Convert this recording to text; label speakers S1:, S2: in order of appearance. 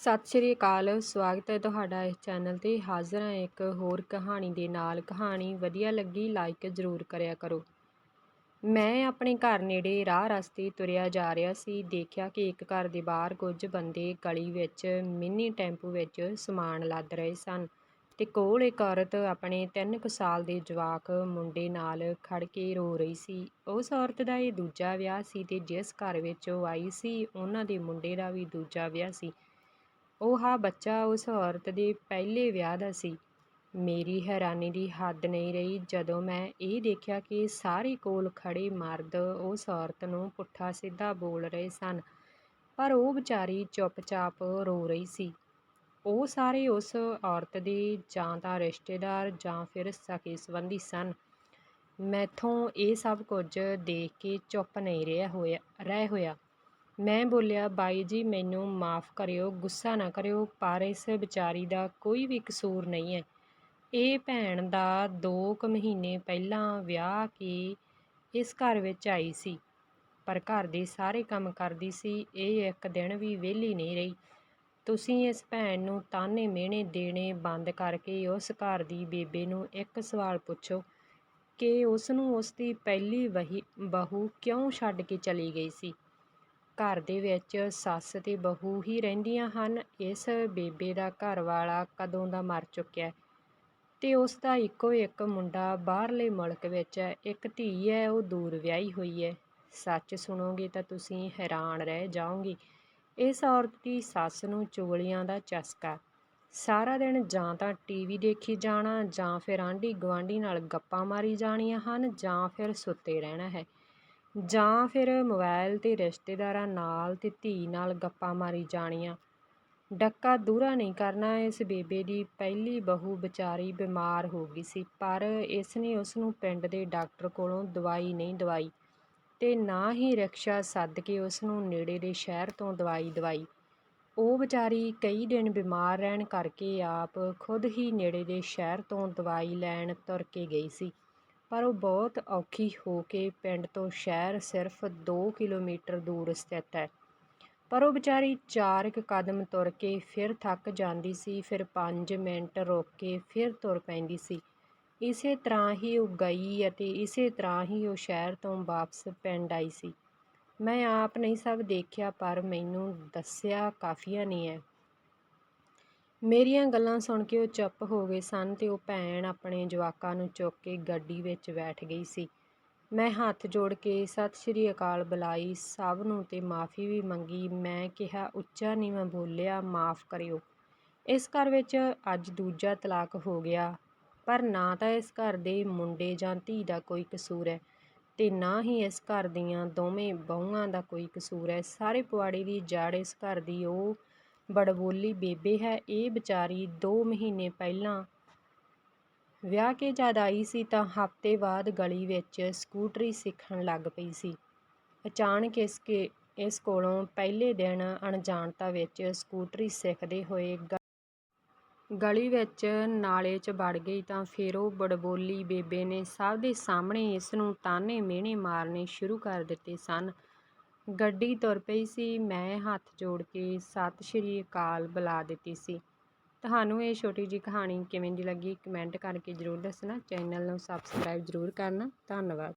S1: ਸਤਿ ਸ਼੍ਰੀ ਅਕਾਲ, ਸਵਾਗਤ ਹੈ ਤੁਹਾਡਾ ਇਸ ਚੈਨਲ ਤੇ। ਹਾਜ਼ਰ ਹਾਂ ਇੱਕ ਹੋਰ ਕਹਾਣੀ ਦੇ ਨਾਲ। ਕਹਾਣੀ ਵਧੀਆ ਲੱਗੀ ਲਾਈਕ ਜ਼ਰੂਰ ਕਰਿਆ ਕਰੋ। ਮੈਂ ਆਪਣੇ ਘਰ ਨੇੜੇ ਰਾਹ ਰਸਤੇ ਤੁਰਿਆ ਜਾ ਰਿਹਾ ਸੀ। ਦੇਖਿਆ ਕਿ ਇੱਕ ਘਰ ਦੇ ਬਾਹਰ ਕੁਝ ਬੰਦੇ ਗਲੀ ਵਿੱਚ, ਮਿੰਨੀ ਟੈਂਪੂ ਵਿੱਚ ਸਮਾਨ ਲੱਦ ਰਹੇ ਸਨ ਤੇ ਕੋਲ ਇੱਕ ਔਰਤ ਆਪਣੇ 3 ਕੁ ਸਾਲ ਦੇ ਜਵਾਕ ਮੁੰਡੇ ਨਾਲ ਖੜ ਕੇ ਰੋ ਰਹੀ ਸੀ। ਉਸ ਔਰਤ ਦਾ ਇਹ ਦੂਜਾ ਵਿਆਹ ਸੀ ਤੇ ਜਿਸ ਘਰ ਵਿੱਚ ਉਹ ਆਈ ਸੀ, ਉਹਨਾਂ ਦੇ ਮੁੰਡੇ ਦਾ ਵੀ ਦੂਜਾ ਵਿਆਹ ਸੀ। ਉਹ ਹਾਂ ਬੱਚਾ ਉਸ ਔਰਤ ਦੇ ਪਹਿਲੇ ਵਿਆਹ ਦਾ ਸੀ। ਮੇਰੀ ਹੈਰਾਨੀ ਦੀ ਹੱਦ ਨਹੀਂ ਰਹੀ ਜਦੋਂ ਮੈਂ ਇਹ ਦੇਖਿਆ ਕਿ ਸਾਰੇ ਕੋਲ ਖੜੇ ਮਰਦ ਉਸ ਔਰਤ ਨੂੰ ਪੁੱਠਾ ਸਿੱਧਾ ਬੋਲ ਰਹੇ ਸਨ, ਪਰ ਉਹ ਵਿਚਾਰੀ ਚੁੱਪਚਾਪ ਰੋ ਰਹੀ ਸੀ। ਉਹ ਸਾਰੇ ਉਸ ਔਰਤ ਦੇ ਜਾਂ ਤਾਂ ਰਿਸ਼ਤੇਦਾਰ ਜਾਂ ਫਿਰ ਸਕੇ ਸੰਬੰਧੀ ਸਨ। ਮੈਥੋਂ ਇਹ ਸਭ ਕੁਝ ਦੇਖ ਕੇ ਚੁੱਪ ਨਹੀਂ ਰਿਹਾ ਹੋਇਆ, ਰਹਿ ਹੋਇਆ। ਮੈਂ ਬੋਲਿਆ, ਬਾਈ ਜੀ, ਮੈਨੂੰ ਮਾਫ ਕਰਿਓ, ਗੁੱਸਾ ਨਾ ਕਰਿਓ, ਪਰ ਇਸ ਵਿਚਾਰੀ ਦਾ ਕੋਈ ਵੀ ਕਸੂਰ ਨਹੀਂ ਹੈ। ਇਹ ਭੈਣ ਦਾ 2 ਕੁ ਮਹੀਨੇ ਪਹਿਲਾਂ ਵਿਆਹ ਕੇ ਇਸ ਘਰ ਵਿੱਚ ਆਈ ਸੀ, ਪਰ ਘਰ ਦੇ ਸਾਰੇ ਕੰਮ ਕਰਦੀ ਸੀ। ਇਹ ਇੱਕ ਦਿਨ ਵੀ ਵਿਹਲੀ ਨਹੀਂ ਰਹੀ। ਤੁਸੀਂ ਇਸ ਭੈਣ ਨੂੰ ਤਾਨੇ ਮਿਹਣੇ ਦੇਣੇ ਬੰਦ ਕਰਕੇ ਉਸ ਘਰ ਦੀ ਬੇਬੇ ਨੂੰ ਇੱਕ ਸਵਾਲ ਪੁੱਛੋ ਕਿ ਉਸ ਨੂੰ ਉਸ ਦੀ ਪਹਿਲੀ ਵਹੀ, ਬਹੂ ਕਿਉਂ ਛੱਡ ਕੇ ਚਲੀ ਗਈ ਸੀ? ਘਰ ਦੇ ਵਿੱਚ ਸੱਸ ਤੇ ਬਹੂ ਹੀ ਰਹਿੰਦੀਆਂ ਹਨ। ਇਸ ਬੇਬੇ ਦਾ ਘਰ ਵਾਲਾ ਕਦੋਂ ਦਾ ਮਰ ਚੁੱਕਿਆ ਤੇ ਉਸ ਦਾ ਇੱਕੋ ਇੱਕ ਮੁੰਡਾ ਬਾਹਰਲੇ ਮੁਲਕ ਵਿੱਚ ਹੈ। ਇੱਕ ਧੀ ਹੈ, ਉਹ ਦੂਰ ਵਿਆਹੀ ਹੋਈ ਹੈ। ਸੱਚ ਸੁਣੋਗੇ ਤਾਂ ਤੁਸੀਂ ਹੈਰਾਨ ਰਹਿ ਜਾਓਗੇ। ਇਸ ਔਰਤ ਦੀ ਸੱਸ ਨੂੰ ਚੋਲੀਆਂ ਦਾ ਚਸਕਾ। ਸਾਰਾ ਦਿਨ ਜਾਂ ਤਾਂ ਟੀਵੀ ਦੇਖੀ ਜਾਣਾ ਜਾਂ ਫਿਰ ਆਂਢੀ ਗੁਆਂਢੀ ਨਾਲ ਗੱਪਾਂ ਮਾਰੀ ਜਾਣੀਆਂ ਹਨ ਜਾਂ ਫਿਰ ਸੁੱਤੇ ਰਹਿਣਾ ਹੈ। ਜਾਂ ਫਿਰ ਮੋਬਾਇਲ ਤੇ ਰਿਸ਼ਤੇਦਾਰਾਂ ਨਾਲ ਅਤੇ ਧੀ ਨਾਲ ਗੱਪਾਂ ਮਾਰੀ ਜਾਣੀਆਂ। ਡੱਕਾ ਦੂਰਾ ਨਹੀਂ ਕਰਨਾ, ਇਸ ਬੇਬੇ ਦੀ ਪਹਿਲੀ ਬਹੂ ਵਿਚਾਰੀ ਬਿਮਾਰ ਹੋ ਗਈ ਸੀ, ਪਰ ਇਸ ਨੇ ਉਸ ਨੂੰ ਪਿੰਡ ਦੇ ਡਾਕਟਰ ਕੋਲੋਂ ਦਵਾਈ ਨਹੀਂ ਦਵਾਈ ਅਤੇ ਨਾ ਹੀ ਰਿਕਸ਼ਾ ਸੱਦ ਕੇ ਉਸ ਨੂੰ ਨੇੜੇ ਦੇ ਸ਼ਹਿਰ ਤੋਂ ਦਵਾਈ ਦਵਾਈ। ਉਹ ਵਿਚਾਰੀ ਕਈ ਦਿਨ ਬਿਮਾਰ ਰਹਿਣ ਕਰਕੇ ਆਪ ਖੁਦ ਹੀ ਨੇੜੇ ਦੇ ਸ਼ਹਿਰ ਤੋਂ ਦਵਾਈ ਲੈਣ ਤੁਰ ਕੇ ਗਈ ਸੀ। ਪਰ ਉਹ ਬਹੁਤ ਔਖੀ ਹੋ ਕੇ ਪਿੰਡ ਤੋਂ ਸ਼ਹਿਰ ਸਿਰਫ 2 ਕਿਲੋਮੀਟਰ ਦੂਰ ਸਥਿਤ ਹੈ। ਪਰ ਉਹ ਵਿਚਾਰੀ ਚਾਰ ਕੁ ਕਦਮ ਤੁਰ ਕੇ ਫਿਰ ਥੱਕ ਜਾਂਦੀ ਸੀ, ਫਿਰ 5 ਮਿੰਟ ਰੁਕ ਕੇ ਫਿਰ ਤੁਰ ਪੈਂਦੀ ਸੀ। ਇਸੇ ਤਰ੍ਹਾਂ ਹੀ ਉਹ ਗਈ ਅਤੇ ਇਸੇ ਤਰ੍ਹਾਂ ਹੀ ਉਹ ਸ਼ਹਿਰ ਤੋਂ ਵਾਪਸ ਪਿੰਡ ਆਈ ਸੀ। ਮੈਂ ਆਪ ਨਹੀਂ ਸਭ ਦੇਖਿਆ, ਪਰ ਮੈਨੂੰ ਦੱਸਿਆ ਕਾਫੀਆ ਨਹੀਂ ਹੈ ਮੇਰੀਆਂ ਗੱਲਾਂ ਸੁਣ ਕੇ ਉਹ ਚੁੱਪ ਹੋ ਗਏ ਸਨ ਤੇ ਉਹ ਭੈਣ ਆਪਣੇ ਜਵਾਕਾਂ ਨੂੰ ਚੁੱਕ ਕੇ ਗੱਡੀ ਵਿੱਚ ਬੈਠ ਗਈ ਸੀ। ਮੈਂ ਹੱਥ ਜੋੜ ਕੇ, ਸਤਿ ਸ਼੍ਰੀ ਅਕਾਲ ਬੁਲਾਈ, ਸਭ ਨੂੰ ਤੇ ਮਾਫੀ ਵੀ ਮੰਗੀ। ਮੈਂ ਕਿਹਾ, ਉੱਚਾ ਨਹੀਂ ਮੈਂ ਬੋਲਿਆ, ਮਾਫ ਕਰਿਓ। ਇਸ ਘਰ ਵਿੱਚ ਅੱਜ ਦੂਜਾ ਤਲਾਕ ਹੋ ਗਿਆ, ਪਰ ਨਾ ਤਾਂ ਇਸ ਘਰ ਦੇ ਮੁੰਡੇ ਜਾਂ ਧੀ ਦਾ ਕੋਈ ਕਸੂਰ ਹੈ ਤੇ ਨਾ ਹੀ ਇਸ ਘਰ ਦੀਆਂ ਦੋਵੇਂ ਬਹੂਆਂ ਦਾ ਕੋਈ ਕਸੂਰ ਹੈ। ਸਾਰੇ ਪੁਆੜੇ ਦੀ ਜੜ ਇਸ ਘਰ ਦੀ, ਉਹ ਬੜਬੋਲੀ ਬੇਬੇ ਹੈ, ਇਹ ਵਿਚਾਰੀ ਦੋ ਮਹੀਨੇ ਪਹਿਲਾਂ ਵਿਆਹ ਕੇ ਜਦ ਆਈ ਸੀ ਤਾਂ ਹਫ਼ਤੇ ਬਾਅਦ ਗਲੀ ਵਿੱਚ ਸਕੂਟਰੀ ਸਿੱਖਣ ਲੱਗ ਪਈ ਸੀ। ਅਚਾਨਕ ਇਸ ਕੇ, ਇਸ ਕੋਲੋਂ ਪਹਿਲੇ ਦਿਨ ਅਣਜਾਣਤਾ ਵਿੱਚ ਸਕੂਟਰੀ ਸਿੱਖਦੇ ਹੋਏ ਗਲੀ ਵਿੱਚ ਨਾਲੇ 'ਚ ਵੜ ਗਈ ਤਾਂ ਫਿਰ ਉਹ ਬੜਬੋਲੀ ਬੇਬੇ ਨੇ ਸਭ ਦੇ ਸਾਹਮਣੇ ਇਸ ਨੂੰ ਤਾਨੇ ਮਿਹਣੇ ਮਾਰਨੇ ਸ਼ੁਰੂ ਕਰ ਦਿੱਤੇ ਸਨ। ਗੱਡੀ ਤੁਰ ਪਈ ਸੀ। ਮੈਂ ਹੱਥ ਜੋੜ ਕੇ ਸਤਿ ਸ਼੍ਰੀ ਅਕਾਲ ਬੁਲਾ ਦਿੱਤੀ ਸੀ। ਤੁਹਾਨੂੰ ਇਹ ਛੋਟੀ ਜੀ ਕਹਾਣੀ ਕਿਵੇਂ ਦੀ ਲੱਗੀ? ਕਮੈਂਟ ਕਰਕੇ ਜ਼ਰੂਰ ਦੱਸਣਾ। ਚੈਨਲ ਨੂੰ ਸਬਸਕ੍ਰਾਈਬ ਜ਼ਰੂਰ ਕਰਨਾ। ਧੰਨਵਾਦ।